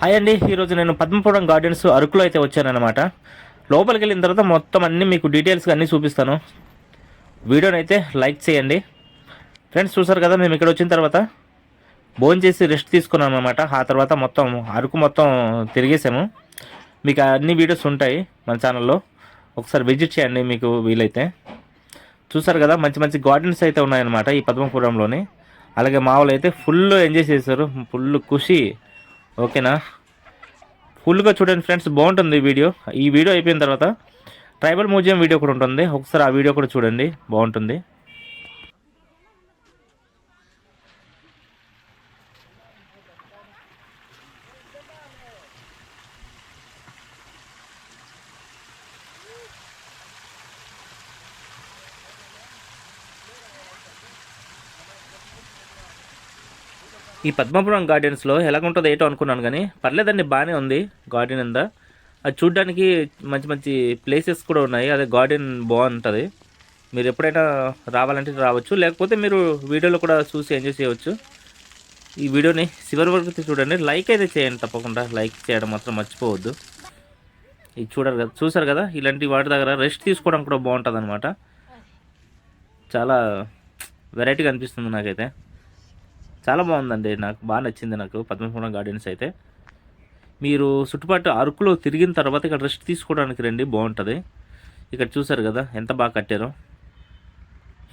Hi అండి. ఈరోజు నేను పద్మపురం గార్డెన్స్ అరకులో అయితే వచ్చానమాట లోపలికి వెళ్ళిన తర్వాత మొత్తం అన్ని మీకు డీటెయిల్స్గా అన్నీ చూపిస్తాను. వీడియోని అయితే లైక్ చేయండి. ఫ్రెండ్స్ చూసారు కదా మేము ఇక్కడ వచ్చిన తర్వాత భోజనం చేసి రెస్ట్ తీసుకున్నాం అనమాట ఆ తర్వాత మొత్తం అరకు మొత్తం తిరిగేసాము. మీకు అన్ని వీడియోస్ ఉంటాయి మన ఛానల్లో. ఒకసారి విజిట్ చేయండి మీకు వీలైతే. చూసారు కదా మంచి మంచి గార్డెన్స్ అయితే ఉన్నాయన్నమాట ఈ పద్మపురంలోని. అలాగే మామూలు అయితే ఫుల్ ఎంజాయ్ చేశారు. ఫుల్ ఖుషి. ఓకేనా? ఫుల్గా చూడండి ఫ్రెండ్స్ బాగుంటుంది ఈ వీడియో. ఈ వీడియో అయిపోయిన తర్వాత ట్రైబల్ మ్యూజియం వీడియో కూడా ఉంటుంది. ఒకసారి ఆ వీడియో కూడా చూడండి బాగుంటుంది. ఈ పద్మపురం గార్డెన్స్లో ఎలాగుంటుందో ఏటో అనుకున్నాను కానీ పర్లేదండి బాగానే ఉంది గార్డెన్ అంతా. అది చూడడానికి మంచి మంచి ప్లేసెస్ కూడా ఉన్నాయి అదే గార్డెన్ బాగుంటుంది. మీరు ఎప్పుడైనా రావాలంటే రావచ్చు లేకపోతే మీరు వీడియోలో కూడా చూసి ఎంజాయ్ చేయవచ్చు. ఈ వీడియోని చివరి వరకు చూడండి లైక్ అయితే చేయండి తప్పకుండా లైక్ చేయడం మాత్రం మర్చిపోవద్దు. ఇది చూడరు కదా చూసారు కదా ఇలాంటి వాటి దగ్గర రెస్ట్ తీసుకోవడం కూడా బాగుంటుంది అనమాట చాలా వెరైటీగా అనిపిస్తుంది నాకైతే. చాలా బాగుందండి. నాకు బాగా నచ్చింది నాకు పద్మపురం గార్డెన్స్ అయితే. మీరు చుట్టుపక్కల అరకులో తిరిగిన తర్వాత ఇక్కడ రెస్ట్ తీసుకోవడానికి రండి బాగుంటుంది. ఇక్కడ చూసారు కదా ఎంత బాగా కట్టారో.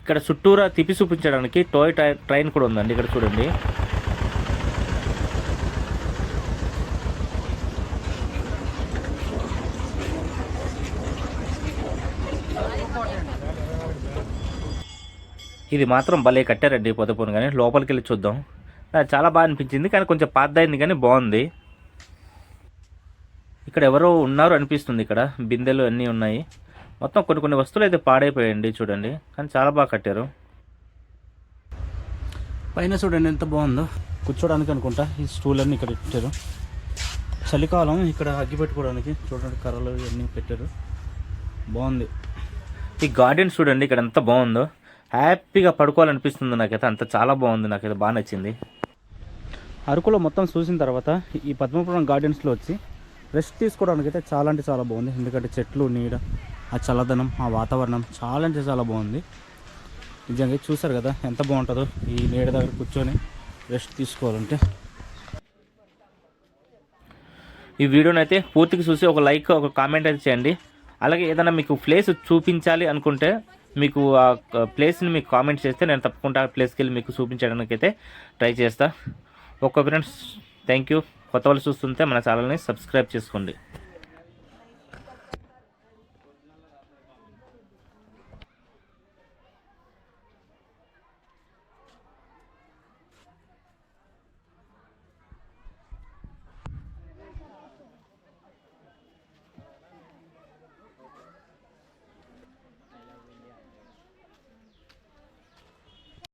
ఇక్కడ చుట్టూరా తిప్పి చూపించడానికి టోయ్ ట్రైన్ కూడా ఉందండి ఇక్కడ చూడండి. ఇది మాత్రం భలే కట్టారండి పొదపోను కానీ లోపలికి వెళ్ళి చూద్దాం. నాకు చాలా బాగా అనిపించింది కానీ కొంచెం పాతదైంది కానీ బాగుంది. ఇక్కడ ఎవరో ఉన్నారు అనిపిస్తుంది ఇక్కడ బిందెలు అన్నీ ఉన్నాయి. మొత్తం కొన్ని కొన్ని వస్తువులు అయితే పాడైపోయాయండి చూడండి కానీ చాలా బాగా కట్టారు. పైన చూడండి ఎంత బాగుందో. కూర్చోడానికి అనుకుంటా ఈ స్టూల్ అన్ని ఇక్కడ పెట్టారు. చలికాలం ఇక్కడ అగ్గి పెట్టుకోవడానికి చూడండి కర్రలు ఇవన్నీ పెట్టారు. బాగుంది. ఈ గార్డెన్ చూడండి ఇక్కడ ఎంత బాగుందో. హ్యాపీగా పడుకోవాలనిపిస్తుంది నాకైతే. అంత చాలా బాగుంది. నాకైతే బాగా నచ్చింది. అరకులో మొత్తం చూసిన తర్వాత ఈ పద్మపురం గార్డెన్స్లో వచ్చి రెస్ట్ తీసుకోవడానికి అయితే చాలా అంటే చాలా బాగుంది. ఎందుకంటే చెట్లు నీడ ఆ చల్లదనం ఆ వాతావరణం చాలా అంటే చాలా బాగుంది. నిజంగా చూసారు కదా ఎంత బాగుంటుందో ఈ నీడ దగ్గర కూర్చొని రెస్ట్ తీసుకోవాలంటే. ఈ వీడియోని అయితే పూర్తిగా చూసి ఒక లైక్ ఒక కామెంట్ అయితే చేయండి. అలాగే ఏదైనా మీకు ప్లేస్ చూపించాలి అనుకుంటే మీకు ఆ ప్లేస్ని మీకు కామెంట్ చేస్తే నేను తప్పకుండా ఆ ప్లేస్కి వెళ్ళి మీకు చూపించడానికి అయితే ట్రై చేస్తా. ఓకే ఫ్రెండ్స్ థ్యాంక్ యూ కొత్త వాళ్ళు చూస్తుంటే మన ఛానల్ని సబ్స్క్రైబ్ చేసుకోండి.